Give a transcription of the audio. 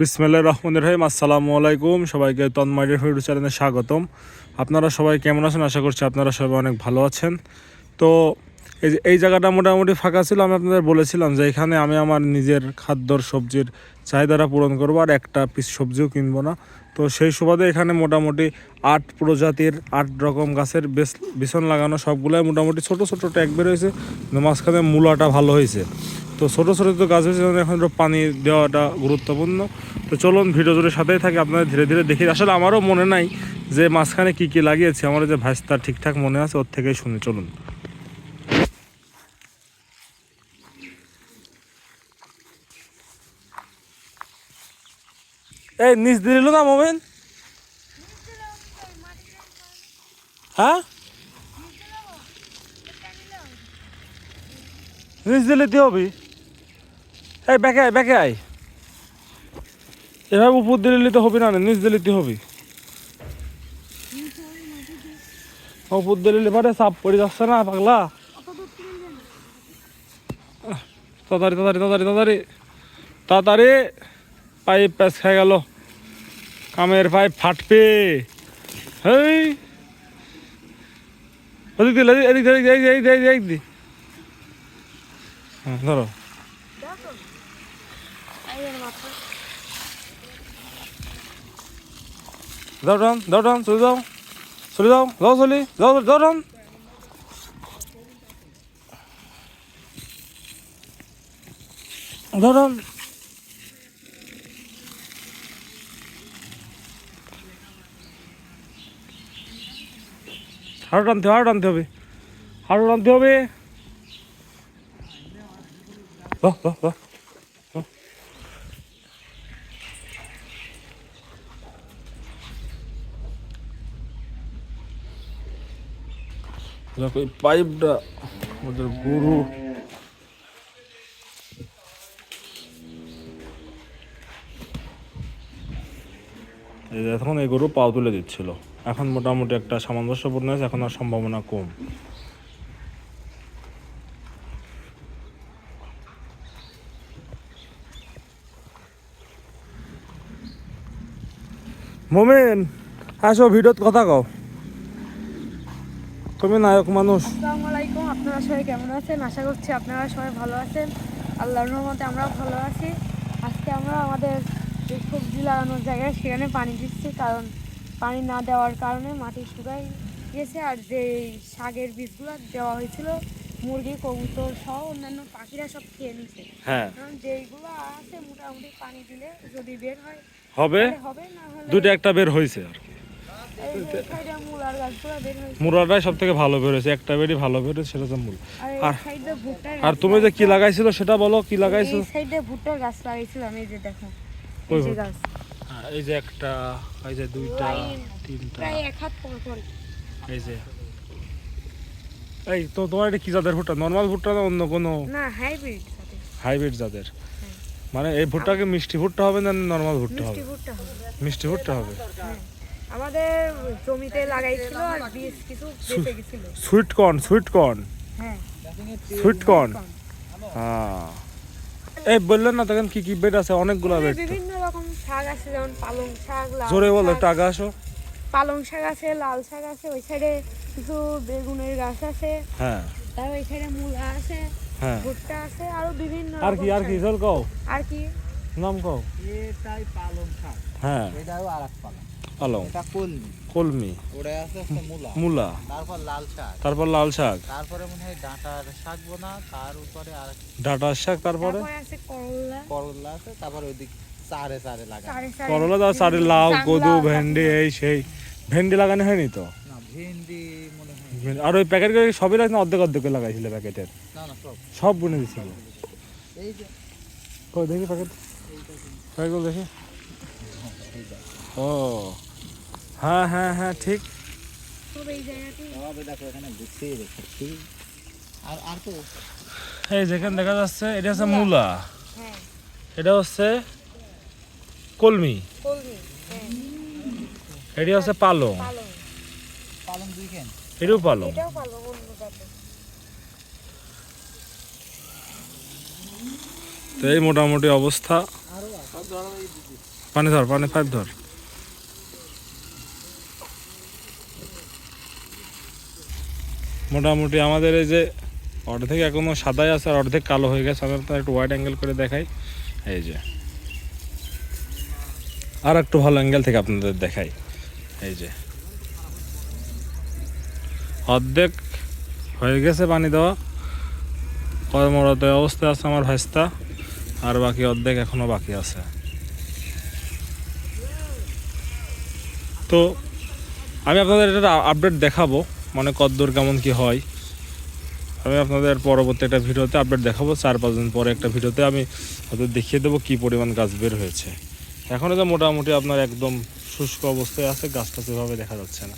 বিসমিল্লা রহমান রহিম। আসসালামু আলাইকুম। সবাইকে তন্মাইডের ফিউড চ্যানেলে স্বাগতম। আপনারা সবাই কেমন আছেন? আশা করছি আপনারা সবাই অনেক ভালো আছেন। তো এই যে, এই জায়গাটা মোটামুটি ফাঁকা ছিল। আমি আপনাদের বলেছিলাম যে, এখানে আমি আমার নিজের খাদ্যর সবজির চাহিদাটা পূরণ করব আর একটা পিস সবজিও কিনবো না। তো সেই সুবাদে এখানে মোটামুটি আট প্রজাতির আট রকম গাছের বেশ বিছন লাগানো সবগুলাই মোটামুটি ছোট ছোট ট্যাগ বের হয়েছে। মাঝখানে মূলাটা ভালো হয়েছে। তো ছোট ছোট তো গাছ হয়েছে এখন পানি দেওয়াটা গুরুত্বপূর্ণ। তো চলুন ভিডিও জুড়ে সাথেই থাকে আপনারা ধীরে ধীরে দেখি। আসলে আমারও মনে নাই যে মাঝখানে কি কি লাগিয়েছি, আমার যে ভাইস্তা ঠিকঠাক মনে আছে, ওর থেকেই শুনে, চলুন। এই, নিচ দিল না মোমেন? হ্যাঁ? নিচ দিলে দিয়ে হবি? এই, ব্যাকে আয় ব্যাকে আয়। এভাবে উপর দিলে তো হবি না, নিচ দিলে তুই হবি। উপর দিলে পারে চাপ পড়ে যাচ্ছে না, পাগলা। তাড়াতাড়ি তাড়াতাড়ি তাড়াতাড়ি তাড়াতাড়ি। তাড়াতাড়ি, পাইপ প্যাচ খেয়ে গেল। কামের পাইপ ফাটবে। হেই। ওদিক দিল এদিক এদিক এদিক এদিক এদিক এদিক দি হ্যাঁ ধরো। যাও ডান যাও ডান চলে যাও। চলে যাও যাও চলি, যাও যাও ডান যাও ডান আরও টানতে আরও টানতে হবে। আরও টানতে হবে। বাহ বাহ বাহ। দেখো এই পাইপটা ওদের গরু। এখন এই গরু পাও তুলে দিচ্ছিল। এখন মোটামুটি একটা সামঞ্জস্যপূর্ণ আছে, এখন আর সম্ভাবনা কম। মোমেন, আসো ভিডিওত কথা কও। তুমি নায়ক মানুষ। আসসালামু আলাইকুম আপনারা সবাই কেমন আছেন? আশা করছি আপনারা সবাই ভালো আছেন। আল্লাহর রহমতে আমরা ভালো আছি। আজকে আমরা আমাদের যে সবজি লাগানোর জায়গায় সেখানে পানি দিচ্ছি কারণ পানি না দেওয়ার কারণে মাটি শুকাই গেছে। আর যে শাকের বীজগুলো দেওয়া হয়েছিল মুরগি কবুতর সহ অন্যান্য পাখিরা সব খেয়ে নিচ্ছে হ্যাঁ। কারণ যেইগুলো আছে মোটামুটি পানি দিলে যদি বের হয় হবে। হবে না দুইটা একটা বের হয়েছে আর কি। মুরাটাই সব থেকে ভালো বেরোছে একটা বেরই ভালো বেরোছে সেটা হচ্ছে মূল। আর আর- সাইডে ভুট্টার আর গাছ তুমি যে কি লাগাইছিল সেটা বলো কি লাগাইছো? এই সাইডে ভুট্টার গাছ লাগাইছিলাম এই যে দেখো। ওই এই যে গাছ। হ্যাঁ, এই যে একটা এই যে দুইটা তিনটা। প্রায় এক হাত পর পর। এই যে। এই তো তোমার এটা কি জাতের ভুট্টা? নর্মাল ভুট্টা না অন্য কোনো? না হাইব্রিড সাথে হাইব্রিড জাতের। মানে এই ভুট্টাকে মিষ্টি ভুট্টা হবে না নর্মাল ভুট্টা মিষ্টি হবে ভুট্টা হবে। মিষ্টি ভুট্টা হবে? হ্যাঁ। আমাদের জমিতে লাগাইছিল আর বীজ কিছু বেঁচে গেছিল। Sweet corn sweet corn. হ্যাঁ। Sweet corn? হ্যাঁ। এই বললেন না তখন কি কি বেড আছে? অনেকগুলো বেড বিভিন্ন রকম শাক আছে যেমন পালং শাক লাল জোরে বলো একটু আগে আসো। পালং শাক আছে লাল শাক আছে ওই সাইডে কিছু বেগুনের গাছ আছে। হ্যাঁ। তার ওই সাইডে মূলা আছে হ্যাঁ। ভুট্টা আছে আরও বিভিন্ন আর কি আর কি। চল কও। আর কি? নাম কও এটাই পালং শাক। হ্যাঁ। এটাও আর এক পালং। পালং। এটা কলমি। কলমি। ওটা আছে মূলা। মূলা। তারপর লাল শাক। তারপর লাল শাক। তারপরে মনে হয় ডাঁটার শাক বোনা তার উপরে আর ডাটার শাক তারপরে? তারপরে আছে করলা। করলা আছে তারপর ওইদিক চারে চারে লাগা করলা দাও চারি লাউ কদু ভেন্ডি এই সেই। ভেন্ডি লাগানো হয়নি তো? না ভেন্ডি মনে হয় আর ওই প্যাকেট করে সবই লাগছে না অর্ধেক অর্ধেক করে লাগাইছিল প্যাকেটের না না সব। সব বুনে দিছিল। এই যে। কই দেখি প্যাকেট প্যাকেট দেখি। ও হ্যাঁ হ্যাঁ হ্যাঁ ঠিক। এই জায়গাতেই। সব এই দেখো এখানে গুছিয়ে রেখেছি আর আর তো এই যেখানে দেখা যাচ্ছে এটা হচ্ছে মূলা। হ্যাঁ। এটা হচ্ছে কলমি। কলমি হ্যাঁ। এটা হচ্ছে পালং। পালং। পালং এটাও পালং। তো এই মোটামুটি অবস্থা। পানি ধর, পানি পাইপ ধর। মোটামুটি আমাদের এই যে অর্ধেক এখনও সাদাই আছে আর অর্ধেক কালো হয়ে গেছে। আমি আপনার একটু ওয়াইড অ্যাঙ্গেল করে দেখাই। এই যে। আর একটু ভালো অ্যাঙ্গেল থেকে আপনাদের দেখাই। এই যে। অর্ধেক হয়ে গেছে পানি দেওয়া। কর্মরত অবস্থায় আছে আমার ভাইস্তা। আর বাকি অর্ধেক এখনও বাকি আছে। তো আমি আপনাদের এটা আপডেট দেখাবো মানে কতদূর কেমন কি হয়। আমি আপনাদের পরবর্তী একটা ভিডিওতে আপডেট দেখাবো, চার পাঁচ দিন পরে একটা ভিডিওতে আমি হয়তো দেখিয়ে দেবো কী পরিমাণ গাছ বের হয়েছে। এখনও তো মোটামুটি আপনার একদম শুষ্ক অবস্থায় আছে, গাছটা সেভাবে দেখা যাচ্ছে না।